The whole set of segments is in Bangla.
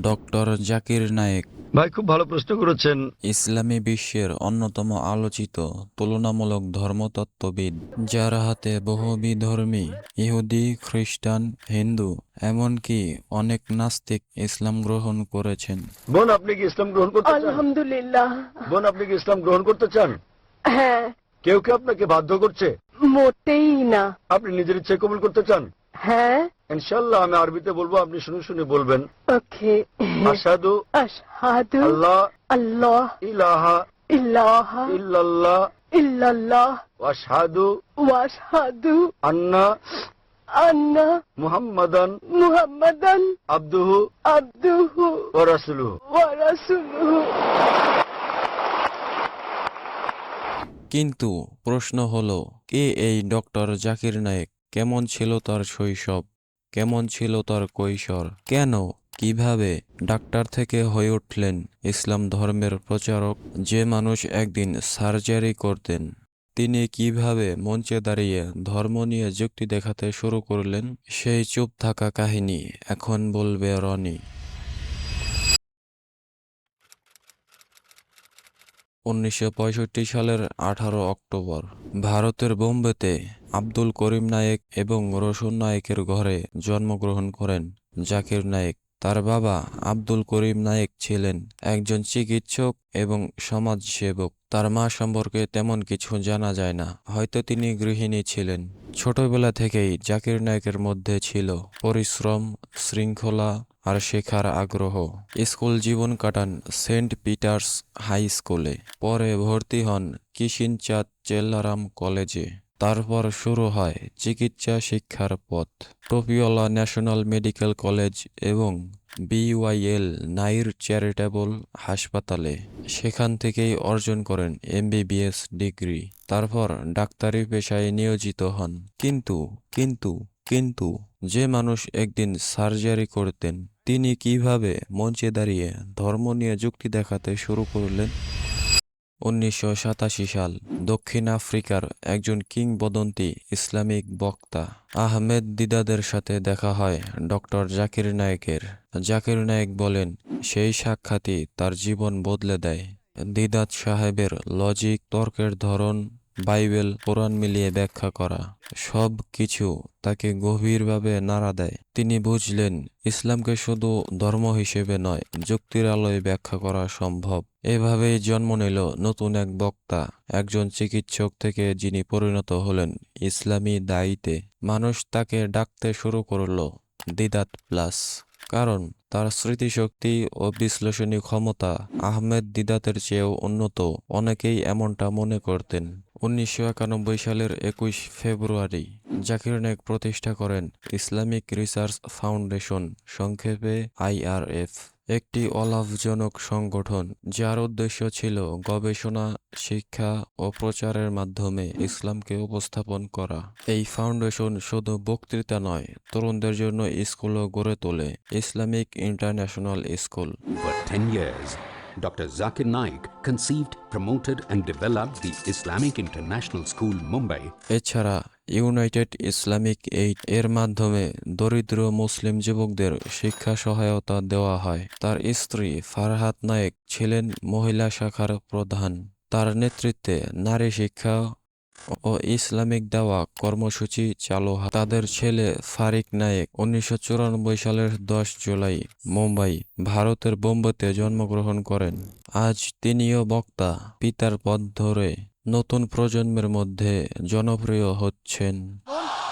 ডক্টর জাকির নায়েক। ভাই খুব ভালো প্রশ্ন করেছেন। ইসলামী বিশ্বের অন্যতম আলোচিত তুলনামূলক ধর্মতত্ত্ববিদ যার হাতে বহু বিধর্মী ইহুদি খ্রিস্টান হিন্দু এমনকি অনেক নাস্তিক ইসলাম গ্রহণ করেছেন। বোন আপনি কি ইসলাম গ্রহণ করতে চান? আলহামদুলিল্লাহ। বোন আপনি কি ইসলাম গ্রহণ করতে চান? হ্যাঁ। কেউ কি আপনাকে বাধ্য করছে? মোটেই না। আপনি নিজের ইচ্ছে কবুল করতে চান? হ্যাঁ। ইনশাল্লাহ আমি আরবিতে বলব আপনি শুনে শুনে বলবেন। ওকে। আসাদু আশহাদু আল্লাহ আল্লাহ ইলাহা ইলাহা ইল্লাল্লাহ ইল্লাল্লাহ ওয়াশহাদু ওয়াশহাদু আন্না আন্না মুহাম্মাদান মুহাম্মাদান আব্দুহু আবদুহু ওয়া রাসূলুহু। ওয়া রাসূলুহু। কিন্তু প্রশ্ন হলো কে এই ডক্টর জাকির নায়েক? কেমন ছিল তার শৈশব? কেমন ছিল তার কৈশোর? কেন? কীভাবে? ডাক্তার থেকে হয়ে উঠলেন ইসলাম ধর্মের প্রচারক, যে মানুষ একদিন সার্জারি করতেন। তিনি কীভাবে মঞ্চে দাঁড়িয়ে ধর্ম নিয়ে যুক্তি দেখাতে শুরু করলেন, সেই চুপ থাকা কাহিনী এখন বলবে রনি। উনিশশো পঁয়ষট্টি সালের আঠারো অক্টোবর, ভারতের বোম্বেতে আব্দুল করিম নায়েক এবং রসুন নায়েকের ঘরে জন্মগ্রহণ করেন। জাকির নায়েক, তার বাবা আব্দুল করিম নায়েক ছিলেন একজন চিকিৎসক এবং সমাজসেবক। তার মা সম্পর্কে তেমন কিছু জানা যায় না, হয়তো তিনি গৃহিণী ছিলেন। ছোটবেলা থেকেই জাকির নায়েকের মধ্যে ছিল পরিশ্রম, শৃঙ্খলা আর শেখার আগ্রহ। স্কুল জীবন কাটান সেন্ট পিটার্স হাই স্কুলে, পরে ভর্তি হন কিশিনচাঁদ চেল্লারাম কলেজে। তারপর শুরু হয় চিকিৎসা শিক্ষার পথ। টপিওলা ন্যাশনাল মেডিকেল কলেজ এবং বিওয়াইএল নাইর চ্যারিটেবল হাসপাতালে সেখান থেকেই অর্জন করেন এমবিবিএস ডিগ্রি। তারপর ডাক্তারি পেশায় নিয়োজিত হন। কিন্তু কিন্তু কিন্তু যে মানুষ একদিন সার্জারি করতেন, তিনি কীভাবে মঞ্চে দাঁড়িয়ে ধর্ম নিয়ে যুক্তি দেখাতে শুরু করলেন? উনিশশো সাতাশি সাল দক্ষিণ আফ্রিকার একজন কিংবদন্তি ইসলামিক বক্তা আহমেদ দিদাদের সাথে দেখা হয় ডক্টর জাকির নায়েকের। জাকির নায়েক বলেন, সেই সাক্ষাৎই তার জীবন বদলে দেয়। দিদাত সাহেবের লজিক, তর্কের ধরন বাইবেল কোরআন মিলিয়ে ব্যাখ্যা করা। সব কিছু তাকে গভীরভাবে নাড়া দেয়। তিনি বুঝলেন, ইসলামকে শুধু ধর্ম হিসেবে নয়, যুক্তির আলোয় ব্যাখ্যা করা সম্ভব। এভাবেই জন্ম নিল নতুন এক বক্তা, একজন চিকিৎসক থেকে যিনি পরিণত হলেন ইসলামী দায়ীতে। মানুষ তাকে ডাকতে শুরু করল, দিদাত প্লাস। কারণ তার স্মৃতিশক্তি ও বিশ্লেষণী ক্ষমতা আহমেদ দিদাতের চেয়েও উন্নত, অনেকেই এমনটা মনে করতেন। উনিশশো একানব্বই সালের একুশ ফেব্রুয়ারি জাকির নায়ক প্রতিষ্ঠা করেন ইসলামিক রিসার্চ ফাউন্ডেশন সংক্ষেপে আইআরএফ একটি অলাভজনক সংগঠন যার উদ্দেশ্য ছিল গবেষণা শিক্ষা ও প্রচারের মাধ্যমে ইসলামকে উপস্থাপন করা এই ফাউন্ডেশন শুধু বক্তৃতা নয় তরুণদের জন্য স্কুলও গড়ে তোলে Islamic international school For 10 years, Dr. Zakir conceived, promoted, and developed the Islamic International School, Mumbai. এছাড়া ইউনাইটেড ইসলামিক এইড এর মাধ্যমে দরিদ্র মুসলিম যুবকদের শিক্ষা সহায়তা দেওয়া হয় তার স্ত্রী ফারহাত নায়েক ছিলেন মহিলা শাখার প্রধান তার নেতৃত্বে নারী শিক্ষা ও ইসলামিক দেওয়া কর্মসূচি চালু হয়। তাদের ছেলে ফারিক নায়েক উনিশশো চুরানব্বই সালের দশ জুলাই মুম্বাই ভারতের বোম্বেতে জন্মগ্রহণ করেন। আজ তিনিও বক্তা। পিতার পথ ধরে নতুন প্রজন্মের মধ্যে জনপ্রিয় হচ্ছেন।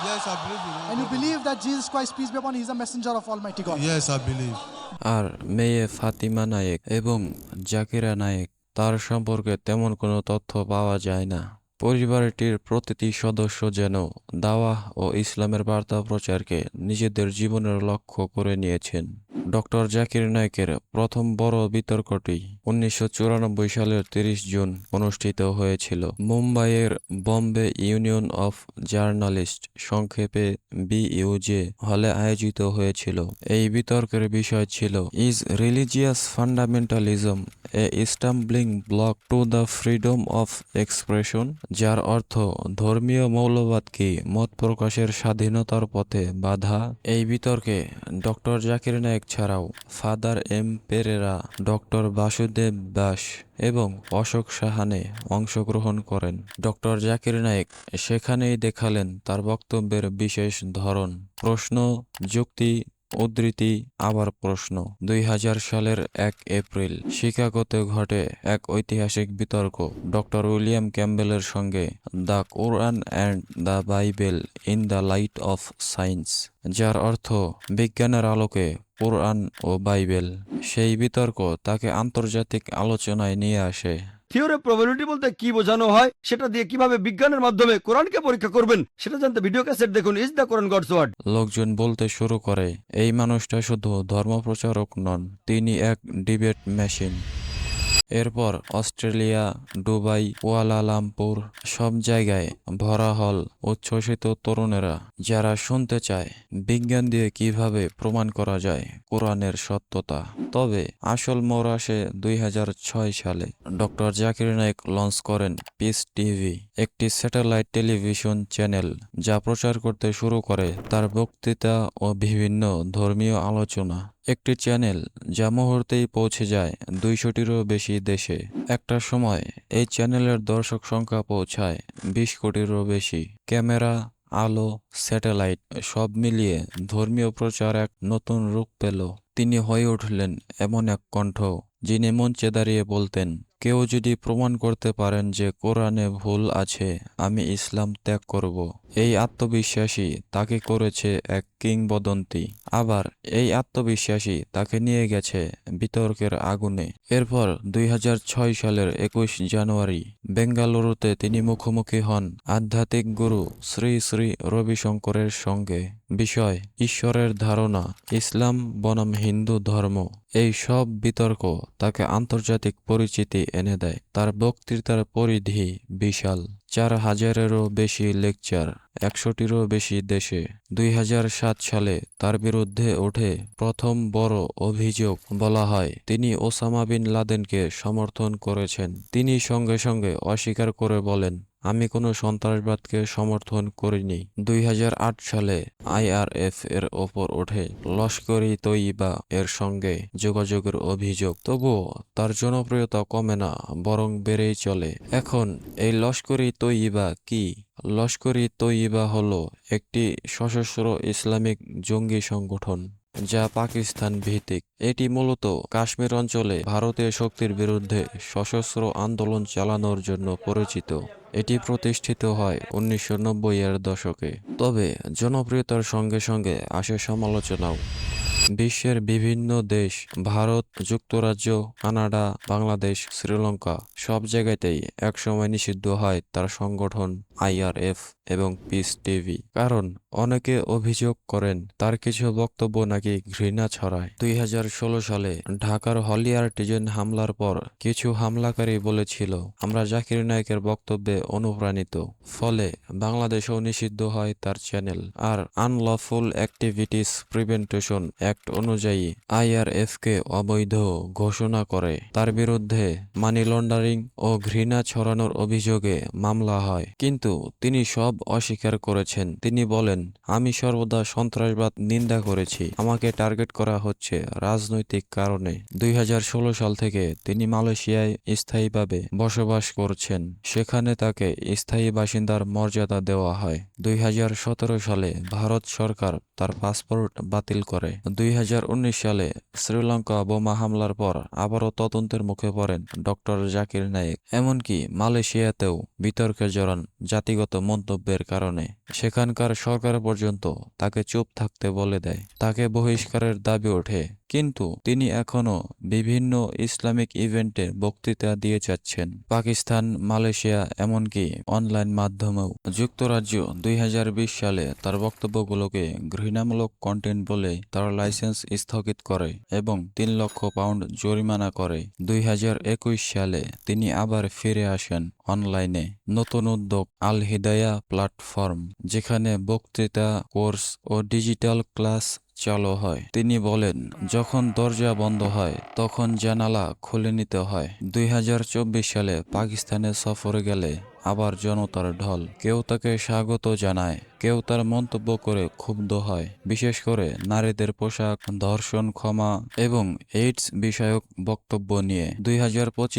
Yes, I believe in And you believe that Jesus Christ, peace be upon him, is a messenger of Almighty God. Yes, I believe. আর মেয়ে ফাতিমা নায়েক এবং জাকিরা নায়েক তার সম্পর্কে তেমন কোনো তথ্য পাওয়া যায় না। পরিবারটির প্রতিটি সদস্য যেন দাওয়াহ ও ইসলামের বার্তা প্রচারকে নিজেদের জীবনের লক্ষ্য করে নিয়েছেন। ডক্টর জাকির নায়েকের প্রথম বড় বিতর্কটি উনিশশো চুরানব্বই সালের তিরিশ জুন অনুষ্ঠিত হয়েছিল। মুম্বাইয়ের বম্বে ইউনিয়ন অফ জার্নালিস্ট সংক্ষেপে বিইউজে হলে আয়োজিত হয়েছিল। এই বিতর্কের বিষয় ছিল, is religious fundamentalism a stumbling block to the freedom of expression? যার অর্থ ধর্মীয় মৌলবাদ কি মত প্রকাশের স্বাধীনতার পথে বাধা। এই বিতর্কে ডক্টর জাকির নায়েক ছাড়াও father M Perera, doctor Basudeb Das এবং অশোক সাহানে অংশগ্রহণ করেন। ডক্টর জাকির নায়েক সেখানেই দেখালেন তার বক্তব্যের বিশেষ ধরন। প্রশ্ন, যুক্তি উদ্ধৃতি, আবার প্রশ্ন। দুই হাজার সালের এক এপ্রিল শিকাগোতে ঘটে এক ঐতিহাসিক বিতর্ক। ডক্টর উইলিয়াম ক্যাম্বেলের সঙ্গে, the Quran and the Bible in the light of science যার অর্থ, বিজ্ঞানের আলোকে কোরআন ও বাইবেল সেই বিতর্ক তাকে আন্তর্জাতিক আলোচনায় নিয়ে আসে। থিওরি প্রবাবিলিটি বলতে কি বোঝানো হয়, সেটা দিয়ে কীভাবে বিজ্ঞানের মাধ্যমে কোরআনকে পরীক্ষা করবেন, সেটা জানতে ভিডিও ক্যাসেট দেখুন, is the Quran God's word. লোকজন বলতে শুরু করে, এই মানুষটা শুধু ধর্ম প্রচারক নন, তিনি এক ডিবেট মেশিন। এরপর অস্ট্রেলিয়া, দুবাই, কুয়ালালামপুর সব জায়গায় ভরা হল উচ্ছ্বসিত তরুণেরা যারা শুনতে চায় বিজ্ঞান দিয়ে কীভাবে প্রমাণ করা যায় কোরআনের সত্যতা। তবে আসল মোড় আসে দুই সালে ডক্টর জাকির নায়েক লঞ্চ করেন পিস টিভি, একটি স্যাটেলাইট টেলিভিশন চ্যানেল যা প্রচার করতে শুরু করে তার বক্তৃতা ও বিভিন্ন ধর্মীয় আলোচনা। একটি চ্যানেল যা মুহূর্তেই পৌঁছে যায় দুইশোটিরও বেশি দেশে। একটা সময় এই চ্যানেলের দর্শক সংখ্যা পৌঁছায় বিশ কোটিরও বেশি। ক্যামেরা, আলো, স্যাটেলাইট সব মিলিয়ে ধর্মীয় প্রচার এক নতুন রূপ পেল। তিনি হয়ে উঠলেন এমন এক কণ্ঠ, যিনি মঞ্চে দাঁড়িয়ে বলতেন, কেউ যদি প্রমাণ করতে পারেন যে কোরআনে ভুল আছে, আমি ইসলাম ত্যাগ করব। এই আত্মবিশ্বাসী তাকে করেছে এক কিংবদন্তি। আবার এই আত্মবিশ্বাসী তাকে নিয়ে গেছে বিতর্কের আগুনে। এরপর দুই হাজার ছয় সালের একুশ জানুয়ারি বেঙ্গালুরুতে তিনি মুখোমুখি হন আধ্যাত্মিক গুরু শ্রী শ্রী রবিশঙ্করের সঙ্গে। বিষয়, ঈশ্বরের ধারণা, ইসলাম বনাম হিন্দু ধর্ম, এই সব বিতর্ক তাকে আন্তর্জাতিক পরিচিতি এনে দেয়। তার বক্তৃতার পরিধি বিশাল। চার হাজারেরও বেশি লেকচার, একশোটিরও বেশি দেশে। দুই হাজার সাত সালে তার বিরুদ্ধে ওঠে প্রথম বড় অভিযোগ বলা হয়, তিনি ওসামা বিন লাদেনকে সমর্থন করেছেন। তিনি সঙ্গে সঙ্গে অস্বীকার করে বলেন আমি কোনো সন্ত্রাসবাদকে সমর্থন করিনি। দুই হাজার আট সালে আইআরএফ এর ওপর ওঠে লস্করি তৈবা এর সঙ্গে যোগাযোগের অভিযোগ। তবুও তার জনপ্রিয়তা কমে না, বরং বেড়েই চলে। এখন এই লস্করি তৈবা কি? লস্করি তৈবা হলো একটি সশস্ত্র ইসলামিক জঙ্গি সংগঠন। যা পাকিস্তান ভিত্তিক। এটি মূলত কাশ্মীর অঞ্চলে ভারতীয় শক্তির বিরুদ্ধে সশস্ত্র আন্দোলন চালানোর জন্য পরিচিত। এটি প্রতিষ্ঠিত হয় উনিশশো এর দশকে। তবে জনপ্রিয়তার সঙ্গে সঙ্গে আসে সমালোচনাও। বিশ্বের বিভিন্ন দেশ, ভারত, যুক্তরাজ্য, কানাডা, বাংলাদেশ, শ্রীলঙ্কা সব জায়গাতেই একসময় নিষিদ্ধ হয় তার সংগঠন আইআরএফ। এবং পিস টিভি কারণ অনেকে অভিযোগ করেন, তার কিছু বক্তব্য নাকি ঘৃণা ছড়ায়। দুই হাজার ষোলো সালে ঢাকার হলি আর্টিজেন হামলার পর কিছু হামলাকারী বলেছিল, আমরা জাকির নায়কের বক্তব্যে অনুপ্রাণিত। ফলে বাংলাদেশেও নিষিদ্ধ হয় তার চ্যানেল। আর আনলফুল অ্যাক্টিভিটিস প্রিভেন্টেশন অ্যাক্ট অনুযায়ী আইআরএফ কে অবৈধ ঘোষণা করে। তার বিরুদ্ধে মানি লন্ডারিং ও ঘৃণা ছড়ানোর অভিযোগে মামলা হয়। কিন্তু তিনি সব অস্বীকার করেছেন। তিনি বলেন, আমি সর্বদা সন্ত্রাসবাদ নিন্দা করেছি। আমাকে টার্গেট করা হচ্ছে রাজনৈতিক কারণে। দুই হাজার ষোলো সাল থেকে তিনি মালয়েশিয়ায় স্থায়ীভাবে বসবাস করছেন। সেখানে তাকে স্থায়ী বাসিন্দার মর্যাদা দেওয়া হয়। দুই হাজার সতেরো সালে ভারত সরকার তার পাসপোর্ট বাতিল করে। দুই হাজার উনিশ সালে শ্রীলঙ্কা বোমা হামলার পর আবারও তদন্তের মুখে পড়েন ডক্টর জাকির নায়েক। এমনকি মালয়েশিয়াতেও বিতর্কে জড়ান জাতিগত মন্তব্যের কারণে। সেখানকার সরকার পর্যন্ত তাকে চুপ থাকতে বলে দেয়। তাকে বহিষ্কারের দাবি ওঠে। কিন্তু তিনি এখনও বিভিন্ন ইসলামিক ইভেন্টে বক্তৃতা দিয়ে যাচ্ছেন। পাকিস্তান, মালয়েশিয়া এমনকি অনলাইন মাধ্যমেও যুক্তরাজ্য দুই হাজার বিশ সালে তার বক্তব্যগুলোকে ঘৃণামূলক কন্টেন্ট বলে তার লাইসেন্স স্থগিত করে এবং তিন লক্ষ পাউন্ড জরিমানা করে। দুই হাজার একুশ সালে তিনি আবার ফিরে আসেন অনলাইনে নতুন উদ্যোগ আল হিদায়া প্ল্যাটফর্ম, যেখানে বক্তৃতা, কোর্স ও ডিজিটাল ক্লাস চালু হয়। তিনি বলেন, যখন দরজা বন্ধ হয়, তখন জানালা খুলে নিতে হয়। দুই হাজার চব্বিশ সালে পাকিস্তানে সফরে গেলে আবার জনতার ঢল। কেউ তাকে স্বাগত জানায় কেউ তার মন্তব্য করে ক্ষুব্ধ হয়। বিশেষ করে নারীদের পোশাক ধর্ষণ ক্ষমা এবং এইডস বিষয়ক বক্তব্য নিয়ে। দুই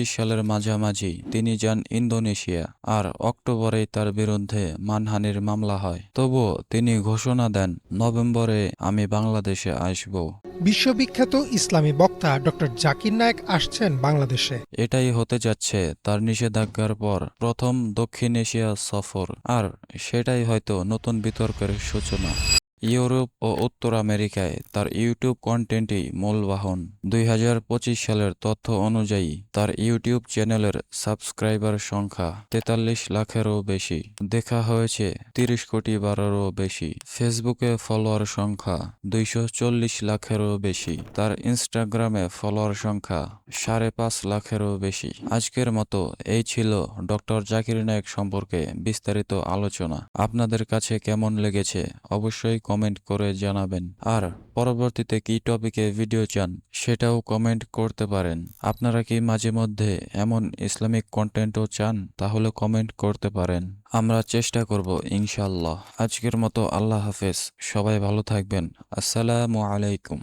সালের মাঝামাঝি তিনি যান ইন্দোনেশিয়া আর অক্টোবরে তার বিরুদ্ধে মানহানির মামলা হয়। তবুও তিনি ঘোষণা দেন নভেম্বরে আমি বাংলাদেশে আসব। বিশ্ববিখ্যাত ইসলামী বক্তা ডক্টর জাকির নায়েক আসছেন বাংলাদেশে। এটাই হতে যাচ্ছে তার নিষেধাজ্ঞার পর প্রথম দক্ষিণ এশিয়া সফর। আর সেটাই হয়তো নতুন বিতর্কের সূচনা। ইউরোপ ও উত্তর আমেরিকায় তার ইউটিউব কন্টেন্টই মূল বাহন। দুই হাজার পঁচিশ সালের তথ্য অনুযায়ী তার ইউটিউব চ্যানেলের সাবস্ক্রাইবার সংখ্যা তেতাল্লিশ লাখেরও বেশি। দেখা হয়েছে তিরিশ কোটি বারেরও বেশি। ফেসবুকে ফলোয়ার সংখ্যা দুইশো চল্লিশ লাখেরও বেশি। তার ইনস্টাগ্রামে ফলোয়ার সংখ্যা সাড়ে পাঁচ লাখেরও বেশি। আজকের মতো এই ছিল ডক্টর জাকির নায়ক সম্পর্কে বিস্তারিত আলোচনা। আপনাদের কাছে কেমন লেগেছে? অবশ্যই কমেন্ট করে জানাবেন। আর পরবর্তীতে কি টপিকে ভিডিও চান, সেটাও কমেন্ট করতে পারেন। আপনারা কি মাঝে মধ্যে এমন ইসলামিক কন্টেন্টও চান, তাহলে কমেন্ট করতে পারেন। আমরা চেষ্টা করব ইনশাল্লাহ আজকের মতো আল্লাহ হাফেজ। সবাই ভালো থাকবেন। আসসালামু আলাইকুম।